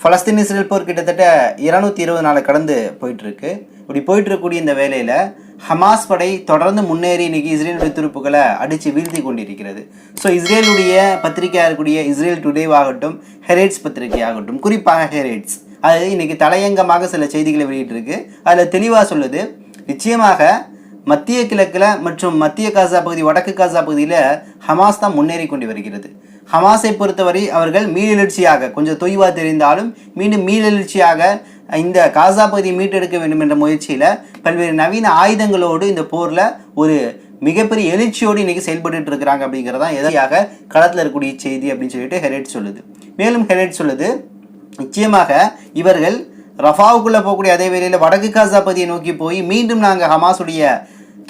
ஃபலஸ்தீன் Israel போர் கிட்டத்தட்ட இருநூத்தி இருபது நாளை கடந்து போயிட்டுருக்கு. இப்படி போயிட்டுருக்கக்கூடிய இந்த வேலையில் ஹமாஸ் படை தொடர்ந்து முன்னேறி இன்றைக்கி இஸ்ரேலுடைய துருப்புகளை அடித்து வீழ்த்தி கொண்டிருக்கிறது. ஸோ இஸ்ரேலுடைய பத்திரிகையாக இருக்கக்கூடிய இஸ்ரேல் டுடேவாகட்டும் ஹெரேட்ஸ் பத்திரிகை ஆகட்டும் குறிப்பாக ஹெரேட்ஸ் அது இன்றைக்கி தலையங்கமாக சில செய்திகளை வெளியிட்டிருக்கு. அதில் தெளிவாக சொல்லுது நிச்சயமாக மத்திய கிழக்கில் மற்றும் மத்திய காசா பகுதி வடக்கு காசா பகுதியில் ஹமாஸ் தான் முன்னேறி கொண்டு வருகிறது. ஹமாஸை பொறுத்தவரை அவர்கள் மீளெழுச்சியாக கொஞ்சம் தொய்வாக தெரிந்தாலும் மீண்டும் மீளெழுச்சியாக இந்த காசா பகுதியை மீட்டெடுக்க வேண்டும் என்ற முயற்சியில் பல்வேறு நவீன ஆயுதங்களோடு இந்த போரில் ஒரு மிகப்பெரிய எழுச்சியோடு இன்றைக்கி செயல்பட்டு இருக்கிறாங்க அப்படிங்கிறதான் எதையாக களத்தில் இருக்கக்கூடிய செய்தி அப்படின்னு சொல்லிட்டு ஹெரேட் சொல்லுது. மேலும் ஹெரேட் சொல்லுது நிச்சயமாக இவர்கள் ரஃபாவுக்குள்ளே போகக்கூடிய அதே வேளையில் வடக்கு காசா பகுதியை நோக்கி போய் மீண்டும் நாங்கள் ஹமாஸுடைய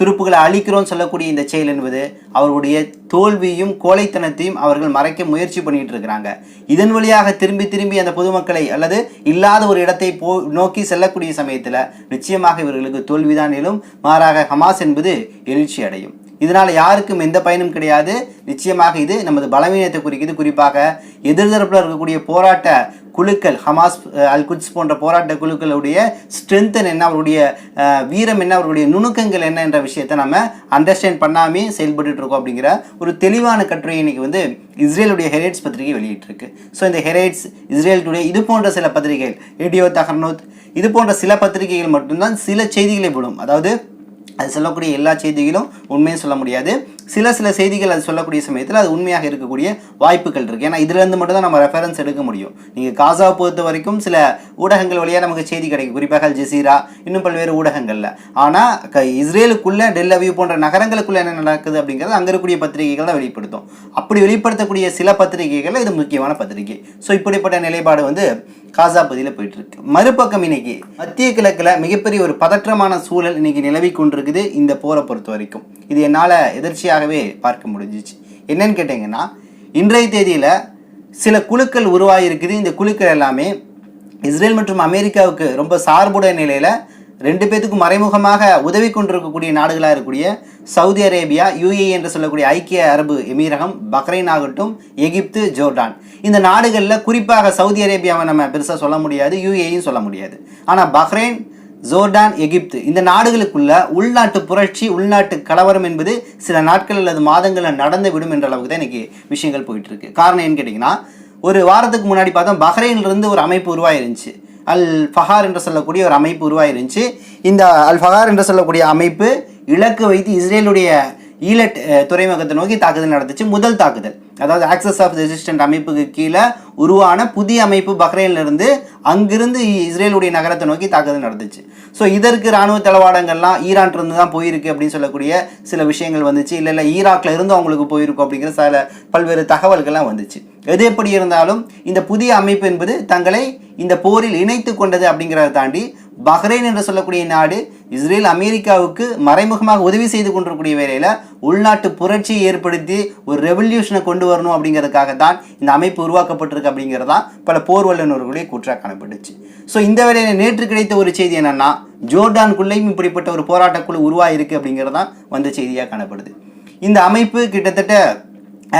துருப்புகளை அழிக்கிறோம் சொல்லக்கூடிய இந்த செயல் என்பது அவர்களுடைய தோல்வியும் கோழைத்தனத்தையும் அவர்கள் மறைக்க முயற்சி பண்ணிட்டு இருக்கிறாங்க. இதன் வழியாக திரும்பி திரும்பி அந்த பொதுமக்களை அல்லது இல்லாத ஒரு இடத்தை போ நோக்கி செல்லக்கூடிய சமயத்தில் நிச்சயமாக இவர்களுக்கு தோல்விதான் எழும். மாறாக ஹமாஸ் என்பது எழுச்சி அடையும் இதனால் யாருக்கும் எந்த பயனும் கிடையாது. நிச்சயமாக இது நமது பலவீனத்தை குறிக்குது. குறிப்பாக எதிர்தரப்பில் இருக்கக்கூடிய போராட்ட குழுக்கள் ஹமாஸ் அல் குட்ஸ் போன்ற போராட்ட குழுக்களுடைய ஸ்ட்ரென்த்தன் என்ன அவருடைய வீரம் என்ன அவருடைய நுணுக்கங்கள் என்ன என்ற விஷயத்தை நம்ம அண்டர்ஸ்டாண்ட் பண்ணாமே செயல்பட்டு இருக்கோம் அப்படிங்கிற ஒரு தெளிவான கட்டுரை இன்னைக்கு வந்து இஸ்ரேலுடைய ஹெரைட்ஸ் பத்திரிகை வெளியிட்டிருக்கு. ஸோ இந்த ஹெரைட்ஸ் இஸ்ரேல் டுடே இது போன்ற சில பத்திரிகைகள் ரேடியோ தகர்னோத் இது போன்ற சில பத்திரிகைகள் மட்டும்தான் சில செய்திகளை போடும் அதாவது அது சொல்லக்கூடிய எல்லா செய்திகளும் உண்மையும் சொல்ல முடியாது. சில சில செய்திகள் அது சொல்லக்கூடிய சமயத்தில் அது உண்மையாக இருக்கக்கூடிய வாய்ப்புகள் இருக்குது ஏன்னா இதுலேருந்து மட்டும் தான் நம்ம ரெஃபரன்ஸ் எடுக்க முடியும். நீங்கள் காசாவை பொறுத்த வரைக்கும் சில ஊடகங்கள் வழியாக நமக்கு செய்தி கிடைக்கும். குறிப்பாக அல் ஜசீரா இன்னும் பல்வேறு ஊடகங்களில். ஆனால் க இஸ்ரேலுக்குள்ளே டெல்லவியூ போன்ற நகரங்களுக்குள்ளே என்ன நடக்குது அப்படிங்கிறது அங்கே இருக்கக்கூடிய பத்திரிகைகள் தான் வெளிப்படுத்தும். அப்படி வெளிப்படுத்தக்கூடிய சில பத்திரிகைகளில் இது முக்கியமான பத்திரிகை. ஸோ இப்படிப்பட்ட நிலைப்பாடு வந்து காசா பகுதியில் போயிட்டு இருக்கு மறுபக்கம் இன்னைக்கு மத்திய கிழக்கில் மிகப்பெரிய ஒரு பதற்றமான சூழல் இன்னைக்கு நிலவி கொண்டிருக்குது இந்த போரை பொறுத்த வரைக்கும். இது என்னால் எதிர்ச்சியாகவே பார்க்க முடிஞ்சிச்சு. என்னன்னு கேட்டிங்கன்னா இன்றைய தேதியில் சில குழுக்கள் உருவாகியிருக்குது. இந்த குழுக்கள் எல்லாமே இஸ்ரேல் மற்றும் அமெரிக்காவுக்கு ரொம்ப சார்புடைய நிலையில் ரெண்டு பேத்துக்கும் மறைமுகமாக உதவி கொண்டிருக்கக்கூடிய நாடுகளாக இருக்கக்கூடிய சவுதி அரேபியா யுஏஇ என்று சொல்லக்கூடிய ஐக்கிய அரபு எமீரகம் பக்ரைன் ஆகட்டும் எகிப்து ஜோர்டான். இந்த நாடுகளில் குறிப்பாக சவுதி அரேபியாவை நம்ம பெருசாக சொல்ல முடியாது யுஏஇயும் சொல்ல முடியாது. ஆனால் பஹ்ரைன் ஜோர்டான் எகிப்து இந்த நாடுகளுக்குள்ள உள்நாட்டு புரட்சி உள்நாட்டு கலவரம் என்பது சில நாட்கள் அல்லது மாதங்களில் நடந்து விடும் என்ற அளவுக்கு தான் இன்னைக்கு விஷயங்கள் போயிட்டு இருக்கு. காரணம் ஏன்னு கேட்டிங்கன்னா ஒரு வாரத்துக்கு முன்னாடி பார்த்தோம் பஹ்ரைன்லேருந்து ஒரு அமைப்பு உருவாயிருந்துச்சு. அல் ஃபஹார் என்று சொல்லக்கூடிய ஒரு அமைப்பு உருவாயிருந்துச்சு. இந்த அல் ஃபஹார் என்று சொல்லக்கூடிய அமைப்பு இலக்கு வைத்து இஸ்ரேலுடைய ஈழட் துறைமுகத்தை நோக்கி தாக்குதல் நடந்துச்சு. முதல் தாக்குதல். அதாவது ஆக்சஸ் ஆஃப் ரெசிஸ்டன்ட் அமைப்புக்கு கீழே உருவான புதிய அமைப்பு பஹ்ரைன்லேருந்து அங்கிருந்து இஸ்ரேலுடைய நகரத்தை நோக்கி தாக்குதல் நடந்துச்சு. ஸோ இதற்கு இராணுவ தளவாடங்கள்லாம் ஈரான்லேருந்து தான் போயிருக்கு அப்படின்னு சொல்லக்கூடிய சில விஷயங்கள் வந்துச்சு. இல்லை இல்லை ஈராக்ல இருந்து அவங்களுக்கு போயிருக்கும் அப்படிங்கிற சில பல்வேறு தகவல்கள்லாம் வந்துச்சு. எது எப்படி இருந்தாலும் இந்த புதிய அமைப்பு என்பது தங்களை இந்த போரில் இணைத்து கொண்டது அப்படிங்கிறத தாண்டி பஹ்ரைன் என்று சொல்லக்கூடிய நாடு இஸ்ரேல் அமெரிக்காவுக்கு மறைமுகமாக உதவி செய்து கொண்டிருக்கக்கூடிய வேலையில் உள்நாட்டு புரட்சியை ஏற்படுத்தி ஒரு ரெவல்யூஷனை கொண்டு வரணும் அப்படிங்கிறதுக்காக தான் இந்த அமைப்பு உருவாக்கப்பட்டிருக்கு அப்படிங்கிறதா பல போர் வல்லுநர்களுடைய கூற்றாக காணப்பட்டுச்சு. ஸோ இந்த வேலையில் நேற்று கிடைத்த ஒரு செய்தி என்னென்னா ஜோர்டான்குள்ளேயும் இப்படிப்பட்ட ஒரு போராட்டக்குழு உருவாயிருக்கு அப்படிங்கிறதான் வந்த செய்தியாக காணப்படுது. இந்த அமைப்பு கிட்டத்தட்ட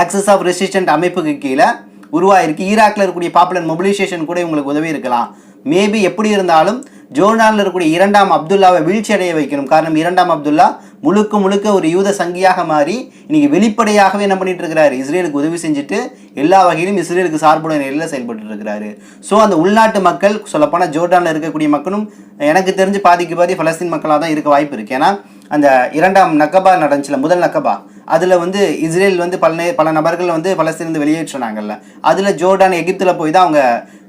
ஆக்சஸ் ஆஃப் ரெசிஸ்டன்ட் அமைப்புக்கு கீழே உருவாயிருக்கு. ஈராக்ல இருக்கக்கூடிய பாப்புலர் மொபிலைசேஷன் கூட இவங்களுக்கு உதவி இருக்கலாம் மேபி எப்படி இருந்தாலும் ஜோர்டானில் இருக்கக்கூடிய இரண்டாம் அப்துல்லாவை வீழ்ச்சி அடைய வைக்கணும். காரணம் இரண்டாம் அப்துல்லா முழுக்க முழுக்க ஒரு யூத சங்கியாக மாறி இன்னைக்கு வெளிப்படையாகவே என்ன பண்ணிட்டு இருக்கிறாரு? இஸ்ரேலுக்கு உதவி செஞ்சுட்டு எல்லா வகையிலும் இஸ்ரேலுக்கு சார்புடைய நிலையில் செயல்பட்டு இருக்கிறாரு. ஸோ அந்த உள்நாட்டு மக்கள் சொல்லப்போனால் ஜோர்டானில் இருக்கக்கூடிய மக்களும் எனக்கு தெரிஞ்சு பாதிக்கு பாதி பலஸ்தீன் மக்களாக தான் இருக்க வாய்ப்பு இருக்கு. ஏன்னா அந்த இரண்டாம் நக்கபா நடந்துச்சுல முதல் நக்கபா அதில் வந்து இஸ்ரேல் வந்து பல பல நபர்கள் வந்து பலஸ்தீன் வெளியேற்றினாங்கல்ல. அதில் ஜோர்டான் எகிப்தில் போய் தான் அவங்க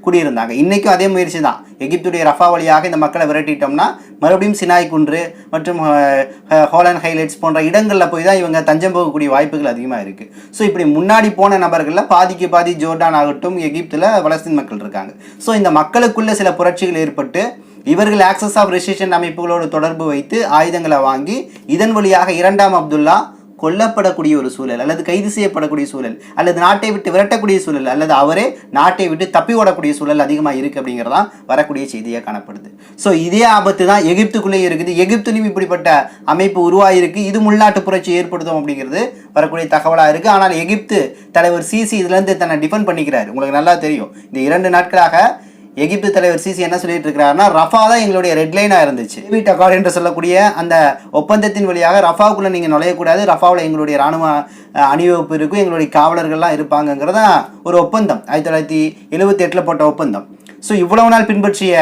குடியிருந்தாங்க. இன்றைக்கும் அதே முயற்சி தான் எகிப்துடைய ரஃபா வழியாக இந்த மக்களை விரட்டிட்டோம்னா மறுபடியும் சினாய் குன்று மற்றும் ஹோலன் ஹைலைட்ஸ் போன்ற இடங்களில் போய் தான் இவங்க தஞ்சம் போகக்கூடிய வாய்ப்புகள் அதிகமாக இருக்குது ஸோ இப்படி முன்னாடி போன நபர்களில் பாதிக்கு பாதி ஜோர்டான் ஆகட்டும் எகிப்தில் பலஸ்தீன் மக்கள் இருக்காங்க. ஸோ இந்த மக்களுக்குள்ளே சில புரட்சிகள் ஏற்பட்டு இவர்கள் ஆக்சஸ் ஆஃப் ரெசிஸ்டன் அமைப்புகளோடு தொடர்பு வைத்து ஆயுதங்களை வாங்கி இதன் வழியாக இரண்டாம் அப்துல்லா கொல்லப்படக்கூடிய ஒரு சூழல் அல்லது கைது செய்யப்படக்கூடிய சூழல் அல்லது நாட்டை விட்டு விரட்டக்கூடிய சூழல் அல்லது அவரே நாட்டை விட்டு தப்பி ஓடக்கூடிய சூழல் அதிகமாக இருக்குது அப்படிங்கிறதான் வரக்கூடிய செய்தியாக காணப்படுது. ஸோ இதே ஆபத்து தான் எகிப்துக்குள்ளே இருக்குது. எகிப்துலையும் இப்படிப்பட்ட அமைப்பு உருவாகிருக்கு இது உள்நாட்டு புரட்சி ஏற்படுத்தும் அப்படிங்கிறது வரக்கூடிய தகவலாக இருக்குது ஆனால் எகிப்து தலைவர் சிசி இதுலேருந்து தன்னை டிஃபெண்ட் பண்ணிக்கிறார். உங்களுக்கு நல்லா தெரியும். இந்த இரண்டு நாட்களாக எகிப்து தலைவர் சிசி என்ன சொல்லிட்டு இருக்கிறாருன்னா ரஃபா தான் எங்களுடைய ரெட் லைனாக இருந்துச்சு. வீட் அகார்ட் என்று சொல்லக்கூடிய அந்த ஒப்பந்தத்தின் வழியாக ரஃபாவுக்குள்ளே நீங்கள் நுழையக்கூடாது. ரஃபாவில் எங்களுடைய ராணுவ அணிவகுப்பு இருக்கும். எங்களுடைய காவலர்கள்லாம் இருப்பாங்கங்கிறதா ஒரு ஒப்பந்தம். ஆயிரத்தி தொள்ளாயிரத்தி எழுபத்தி எட்டில் போட்ட ஒப்பந்தம். ஸோ இவ்வளவு நாள் பின்பற்றிய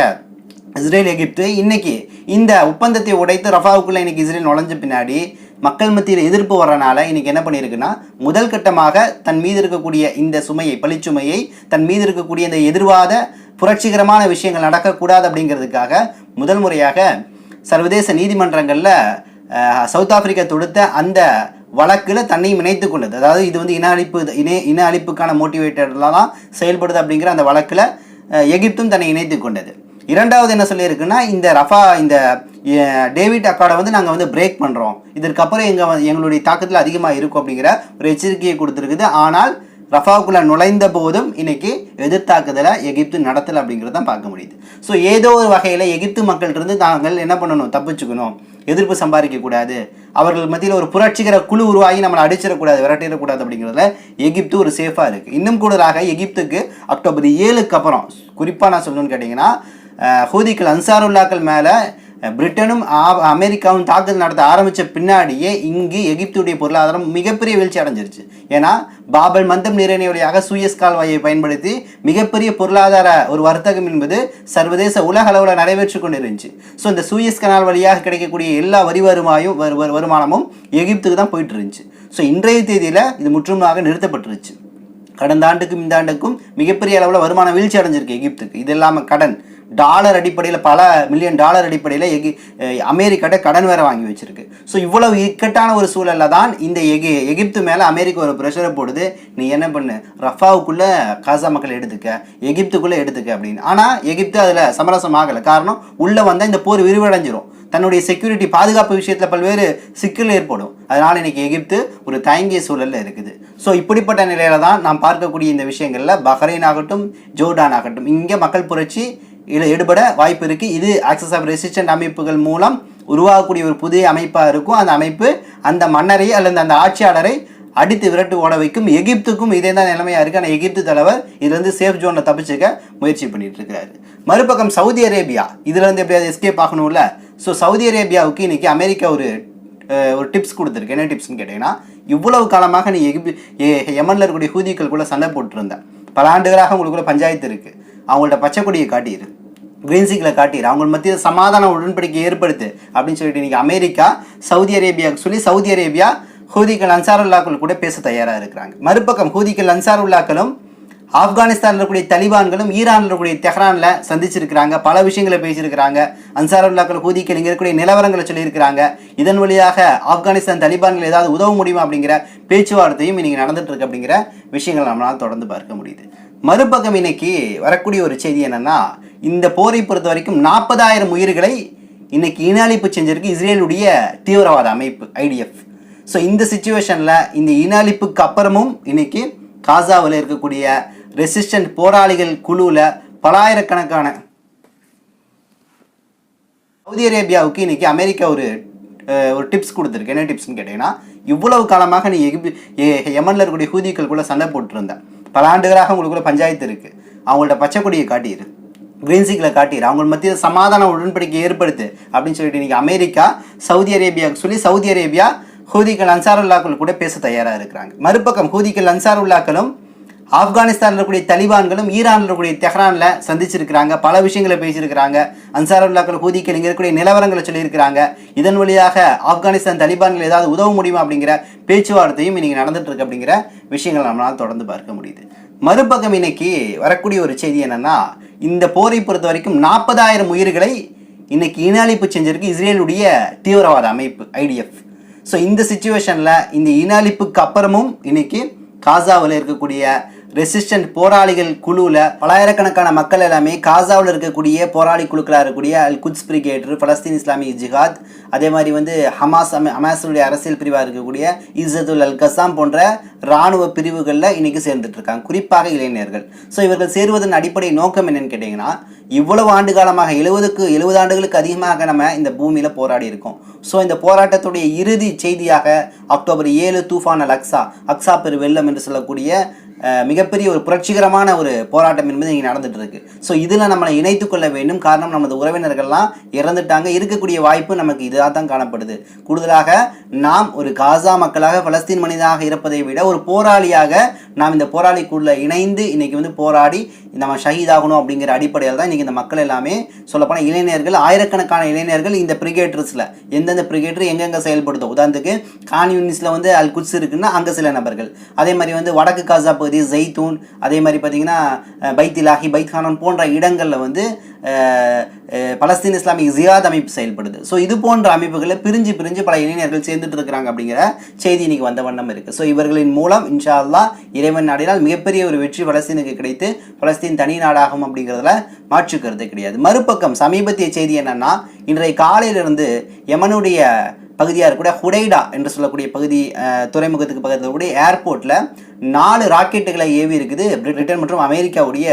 இஸ்ரேல் எகிப்து இன்னைக்கு இந்த ஒப்பந்தத்தை உடைத்து ரஃபாவுக்குள்ள இன்னைக்கு இஸ்ரேல் நுழைஞ்ச பின்னாடி மக்கள் மத்தியில் எதிர்ப்பு வர்றனால இன்றைக்கி என்ன பண்ணியிருக்குன்னா முதல் கட்டமாக தன் மீது இருக்கக்கூடிய இந்த சுமையை பழிச்சுமையை தன் மீது இருக்கக்கூடிய இந்த எதிர்வாத புரட்சிகரமான விஷயங்கள் நடக்கக்கூடாது அப்படிங்கிறதுக்காக முதல் முறையாக சர்வதேச நீதிமன்றங்களில் சவுத் ஆப்பிரிக்கா தொடுத்த அந்த வழக்கில் தன்னையும் இணைத்து கொண்டது அதாவது இது வந்து இன அழிப்பு இணை இன அழிப்புக்கான மோட்டிவேட்டர்லாம் செயல்படுது அப்படிங்கிற அந்த வழக்கில் எகிப்தும் தன்னை இணைத்து கொண்டது. இரண்டாவது என்ன சொல்லியிருக்குன்னா இந்த ரஃபா இந்த டேவிட் அக்காடை வந்து நாங்கள் வந்து பிரேக் பண்ணுறோம் இதற்கப்புறம் எங்கள் எங்களுடைய தாக்கத்தில் அதிகமாக இருக்கும் அப்படிங்கிற ஒரு எச்சரிக்கையை கொடுத்துருக்குது. ஆனால் ரஃபாவுக்குள்ளே நுழைந்த போதும் இன்றைக்கி எதிர்த்தாக்குதலை எகிப்து நடத்தலை அப்படிங்கிறத தான் பார்க்க முடியுது. ஸோ ஏதோ ஒரு வகையில் எகிப்து மக்கள்கிட்ட தாங்கள் என்ன பண்ணணும்? தப்பிச்சுக்கணும். எதிர்ப்பு சம்பாதிக்கக்கூடாது அவர்கள் மத்தியில் ஒரு புரட்சிகர குழு உருவாகி நம்மளை அடிச்சிடக்கூடாது விரட்டிடக்கூடாது அப்படிங்கிறதுல எகிப்து ஒரு சேஃபாக இருக்குது இன்னும் கூடுதலாக எகிப்துக்கு அக்டோபர் ஏழுக்கு அப்புறம் குறிப்பாக நான் சொல்லணும்னு கேட்டிங்கன்னா ஹூதிக்கள் அன்சாருல்லாக்கள் மேலே பிரிட்டனும் ஆ- அமெரிக்காவும் தாக்குதல் நடத்த ஆரம்பித்த பின்னாடியே இங்கு எகிப்துடைய பொருளாதாரம் மிகப்பெரிய வீழ்ச்சி அடைஞ்சிருச்சு. ஏன்னா பாபல் மந்தம் நீரிணை வழியாக சூயஸ் கால்வாயை பயன்படுத்தி மிகப்பெரிய பொருளாதார ஒரு வர்த்தகம் என்பது சர்வதேச உலக அளவில் நடைபெற்று கொண்டு இருந்துச்சு ஸோ இந்த சூயஸ் கனால் வழியாக கிடைக்கக்கூடிய எல்லா வரி வருமாயும் வரு- வருமானமும் எகிப்துக்கு தான் போயிட்டு இருந்துச்சு. ஸோ இன்றைய தேதியில் இது முற்றுமாக நிறுத்தப்பட்டுருச்சு. கடந்த ஆண்டுக்கும் இந்த ஆண்டுக்கும் மிகப்பெரிய அளவில் வருமான வீழ்ச்சி அடைஞ்சிருக்கு எகிப்துக்கு. இது இல்லாமல் கடன். டாலர் அடிப்படையில் பல மில்லியன் டாலர் அடிப்படையில் எகி அமெரிக்காட்ட கடன் வேற வாங்கி வச்சிருக்கு. ஸோ இவ்வளவு இக்கட்டான ஒரு சூழல்ல தான் இந்த எகி எகிப்து மேலே அமெரிக்கா ஒரு ப்ரெஷரை போடுது. நீ என்ன பண்ணு? ரஃபாவுக்குள்ளே காசா மக்கள் எடுத்துக்க எகிப்துக்குள்ளே எடுத்துக்க அப்படின்னு. ஆனால் எகிப்து அதில் சமரசம் ஆகலை. காரணம் உள்ளே வந்தால் இந்த போர் விரிவடைஞ்சிரும். தன்னுடைய செக்யூரிட்டி பாதுகாப்பு விஷயத்தில் பல்வேறு சிக்கல் ஏற்படும். அதனால் இன்றைக்கி எகிப்து ஒரு தயங்கிய சூழலில் இருக்குது. ஸோ இப்படிப்பட்ட நிலையில தான் நாம் பார்க்கக்கூடிய இந்த விஷயங்களில் பஹ்ரைன் ஆகட்டும் ஜோர்டான் ஆகட்டும் இங்கே மக்கள் புரட்சி ஈடுபட வாய்ப்பு இருக்குது இது ஆக்சஸ் ஆஃப் ரெசிஸ்டன்ட் அமைப்புகள் மூலம் உருவாகக்கூடிய ஒரு புதிய அமைப்பாக இருக்கும். அந்த அமைப்பு அந்த மன்னரை அல்லது அந்த ஆட்சியாளரை அடித்து விரட்டு ஓட வைக்கும். எகிப்துக்கும் இதே தான் நிலைமையாக இருக்குது ஆனால் எகிப்து தலைவர் இதுலேருந்து சேஃப் ஜோனில் தப்பிச்சுக்க முயற்சி பண்ணிட்டு இருக்கிறாரு மறுபக்கம் சவுதி அரேபியா. இதுலேருந்து எப்படியாவது எஸ்கேப் ஆகணும்ல? ஸோ சவுதி அரேபியாவுக்கு இன்னைக்கு அமெரிக்கா ஒரு ஒரு டிப்ஸ் கொடுத்துருக்கு. என்ன டிப்ஸ்னு கேட்டிங்கன்னா இவ்வளவு காலமாக நீ எகிப்து எமனில் இருக்கக்கூடிய ஹூதிக்கள் கூட சண்டை போட்டுருந்த. பல ஆண்டுகளாக உங்களுக்குள்ள பஞ்சாயத்து இருக்குது அவங்கள்ட்ட பச்சை கொடியை காட்டியிரு கிரீன் சிக்ல காட்டிடு அவங்க மத்தியில் சமாதான உடன்படிக்கை ஏற்படுத்து அப்படின்னு சொல்லிட்டு இன்னைக்கு அமெரிக்கா சவுதி அரேபியாவுக்கு சொல்லி சவுதி அரேபியா ஹூதிகள் அன்சாருல்லாக்கள் கூட பேச தயாராக இருக்கிறாங்க. மறுபக்கம் ஹூதிகள் அன்சாருல்லாக்களும் ஆப்கானிஸ்தானில் இருக்கக்கூடிய தலிபான்களும் ஈரானில் இருக்கக்கூடிய தெஹ்ரானில் சந்திச்சிருக்கிறாங்க. பல விஷயங்களை பேசியிருக்கிறாங்க. அன்சாருல்லாக்கள் ஹூதிக்கள் இங்கே இருக்கக்கூடிய நிலவரங்களை சொல்லியிருக்கிறாங்க. இதன் வழியாக ஆப்கானிஸ்தான் தலிபான்கள் ஏதாவது உதவ முடியுமா அப்படிங்கிற பேச்சுவார்த்தையும் இன்றைக்கி நடந்துகிட்டு இருக்கு அப்படிங்கிற விஷயங்களை நம்மளால் தொடர்ந்து பார்க்க முடியுது. மறுபக்கம் இன்னைக்கு வரக்கூடிய ஒரு செய்தி என்னென்னா இந்த போரை பொறுத்த வரைக்கும் நாற்பதாயிரம் உயிர்களை இன்னைக்கு இன அழிப்பு செஞ்சிருக்கு இஸ்ரேலுடைய தீவிரவாத அமைப்பு ஐடிஎஃப் ஸோ இந்த சுச்சுவேஷனில் இந்த இன அழிப்புக்கு அப்புறமும் இன்னைக்கு காசாவில் இருக்கக்கூடிய ரெசிஸ்டன்ட் போராளிகள் குழுவில் பலாயிரக்கணக்கான சவுதி அரேபியாவுக்கு இன்றைக்கி அமெரிக்கா ஒரு ஒரு டிப்ஸ் கொடுத்துருக்கு. என்ன டிப்ஸ்னு கேட்டிங்கன்னா இவ்வளவு காலமாக நீ எகிப்து எ- இருக்கக்கூடிய ஹூதிக்கள் கூட சண்டை போட்டுருந்தேன் பல ஆண்டுகளாக உங்களுக்குள்ள பஞ்சாயத்து இருக்குது அவங்கள்ட்ட பச்சை கொடியை காட்டிடு கிரீன் சிக்ல காட்டிடு அவங்க மத்தியில் சமாதான உடன்படிக்கை ஏற்படுத்து அப்படின்னு சொல்லிட்டு இன்றைக்கி அமெரிக்கா சவுதி அரேபியாவுக்கு சொல்லி சவுதி அரேபியா ஹூதிகள் அன்சாருல்லாக்கள் கூட பேச தயாராக இருக்கிறாங்க. மறுபக்கம் ஹூதிகள் அன்சாருல்லாக்களும் ஆப்கானிஸ்தானில் இருக்கக்கூடிய தலிபான்களும் ஈரானில் இருக்கக்கூடிய தெஹ்ரானில் சந்திச்சிருக்கிறாங்க. பல விஷயங்களை பேசியிருக்கிறாங்க. அன்சாருல்லாக்கள் ஹூதிக்கள் இங்கே இருக்கக்கூடிய நிலவரங்களை சொல்லியிருக்கிறாங்க. இதன் வழியாக ஆப்கானிஸ்தான் தலிபான்கள் ஏதாவது உதவ முடியுமா அப்படிங்கிற பேச்சுவார்த்தையும் இன்னைக்கு நடந்துட்டு இருக்கு அப்படிங்கிற விஷயங்களை நம்மளால் தொடர்ந்து பார்க்க முடியுது. மறுபக்கம் இன்னைக்கு வரக்கூடிய ஒரு செய்தி என்னன்னா இந்த போரை பொறுத்த வரைக்கும் நாற்பதாயிரம் உயிர்களை இன்னைக்கு இன அழிப்பு செஞ்சிருக்கு இஸ்ரேலுடைய தீவிரவாத அமைப்பு ஐடிஎஃப் ஸோ இந்த சுச்சுவேஷனில் இந்த இன அழிப்புக்கு அப்புறமும் இன்னைக்கு காசாவில் இருக்கக்கூடிய ரெசிஸ்டன்ட் போராளிகள் குழுவில் பலாயிரக்கணக்கான மக்கள் எல்லாமே காசாவில் இருக்கக்கூடிய போராளி குழுக்களாக இருக்கக்கூடிய Al Quds brigades Palestine Islamic jihad அதே மாதிரி வந்து ஹமாஸ் அம- ஹமாஸுடைய அரசியல் பிரிவாக இருக்கக்கூடிய இசதுல் அல் கசாம் போன்ற இராணுவ பிரிவுகளில் இன்றைக்கி சேர்ந்துட்டு இருக்காங்க குறிப்பாக இளைஞர்கள். ஸோ இவர்கள் சேருவதன் அடிப்படை நோக்கம் என்னன்னு கேட்டிங்கன்னா இவ்வளவு ஆண்டு காலமாக எழுபதுக்கு எழுபது ஆண்டுகளுக்கு அதிகமாக நம்ம இந்த பூமியில் போராடி இருக்கோம். ஸோ இந்த போராட்டத்துடைய இறுதி செய்தியாக அக்டோபர் ஏழு தூஃபான் அல் அக்ஸா அக்ஸா பெரு வெள்ளம் என்று சொல்லக்கூடிய மிகப்பெரிய ஒரு புரட்சிகரமான ஒரு போராட்டம் என்பது இங்கே நடந்துட்டு இருக்கு ஸோ இதில் நம்மளை இணைத்து கொள்ள வேண்டும். காரணம் நமது உறவினர்கள்லாம் இறந்துட்டாங்க. இருக்கக்கூடிய வாய்ப்பு நமக்கு இதாக தான் காணப்படுது. கூடுதலாக நாம் ஒரு காசா மக்களாக பலஸ்தீன் மனிதனாக இருப்பதை விட ஒரு போராளியாக நாம் இந்த போராளிக்குள்ள இணைந்து இன்னைக்கு வந்து போராடி நம்ம ஷஹீதாகணும் அப்படிங்கிற அடிப்படையில் தான் இன்றைக்கி இந்த மக்கள் எல்லாமே சொல்லப்போனால் இளைஞர்கள் ஆயிரக்கணக்கான இளைஞர்கள் இந்த பிரிகேட்டர்ஸில் எந்தெந்த பிரிகேட்டர் எங்கெங்கே செயல்படுதோ. உதாரணத்துக்கு கான்யூனிஸில் வந்து அல் குட்ஸ் இருக்குன்னா அங்கே சில நபர்கள். அதே மாதிரி வந்து வடக்கு காசா பகுதி ஜெய்தூன் அதே மாதிரி பார்த்தீங்கன்னா பைத்திலாகி பைத்திலாஹி பைத்கானன் போன்ற இடங்களில் வந்து பலஸ்தீன் இஸ்லாமிக் ஜியாத் அமைப்பு செயல்படுது. ஸோ இது போன்ற அமைப்புகளை பிரிஞ்சு பிரிஞ்சு பல இளைஞர்கள் சேர்ந்துட்டு இருக்கிறாங்க அப்படிங்கிற செய்தி இன்னைக்கு வந்த வண்ணம் இருக்குது ஸோ இவர்களின் மூலம் இன்ஷா அல்லா இறைவன் நாடினால் மிகப்பெரிய ஒரு வெற்றி பலஸ்தீனுக்கு கிடைத்து பலஸ்தீன் தனி நாடாகும் அப்படிங்கிறதுல மாற்று கருத்து கிடையாது. மறுபக்கம் சமீபத்திய செய்தி என்னன்னா இன்றைய காலையிலிருந்து யமனுடைய பகுதியாக இருக்கக்கூடிய ஹுடைடா என்று சொல்லக்கூடிய பகுதி துறைமுகத்துக்கு பக்கத்தில் கூடிய ஏர்போர்ட்டில் நாலு ராக்கெட்டுகளை ஏவி இருக்குது பிரிட்டன் மற்றும் அமெரிக்காவுடைய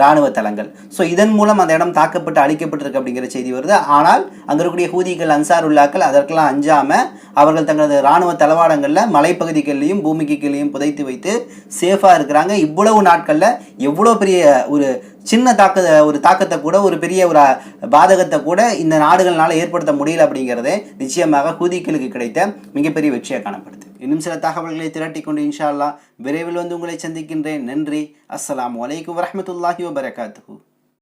இராணுவ ராணுவ தளங்கள். ஸோ இதன் மூலம் அந்த இடம் தாக்கப்பட்டு அழிக்கப்பட்டிருக்கு அப்படிங்கிற செய்தி வருது. ஆனால் அங்கே இருக்கக்கூடிய ஹூதிகள் அன்சாருல்லாக்கள் அதற்கெல்லாம் அஞ்சாமல் அவர்கள் தங்களது ராணுவ தளவாடங்களில் மலைப்பகுதிகள்லையும் பூமிக்கு கீழேயும் புதைத்து வைத்து சேஃபாக இருக்கிறாங்க. இவ்வளவு நாட்களில் எவ்வளோ பெரிய ஒரு சின்ன தாக்க ஒரு தாக்கத்தை கூட ஒரு பெரிய ஒரு பாதகத்தை கூட இந்த நாடுகள்னால ஏற்படுத்த முடியல அப்படிங்கிறதே நிச்சயமாக ஹூதிக்களுக்கு கிடைத்த மிகப்பெரிய வெற்றியாக காணப்படுது. இன்னும் சில தகவல்களை திரட்டி கொண்டு இன்ஷா அல்லா விரைவில் வந்து உங்களை சந்திக்கின்றேன். நன்றி. அஸ்லாம் வலைக்கம் வரமத்துல்லாஹி வபரகாத்துஹு.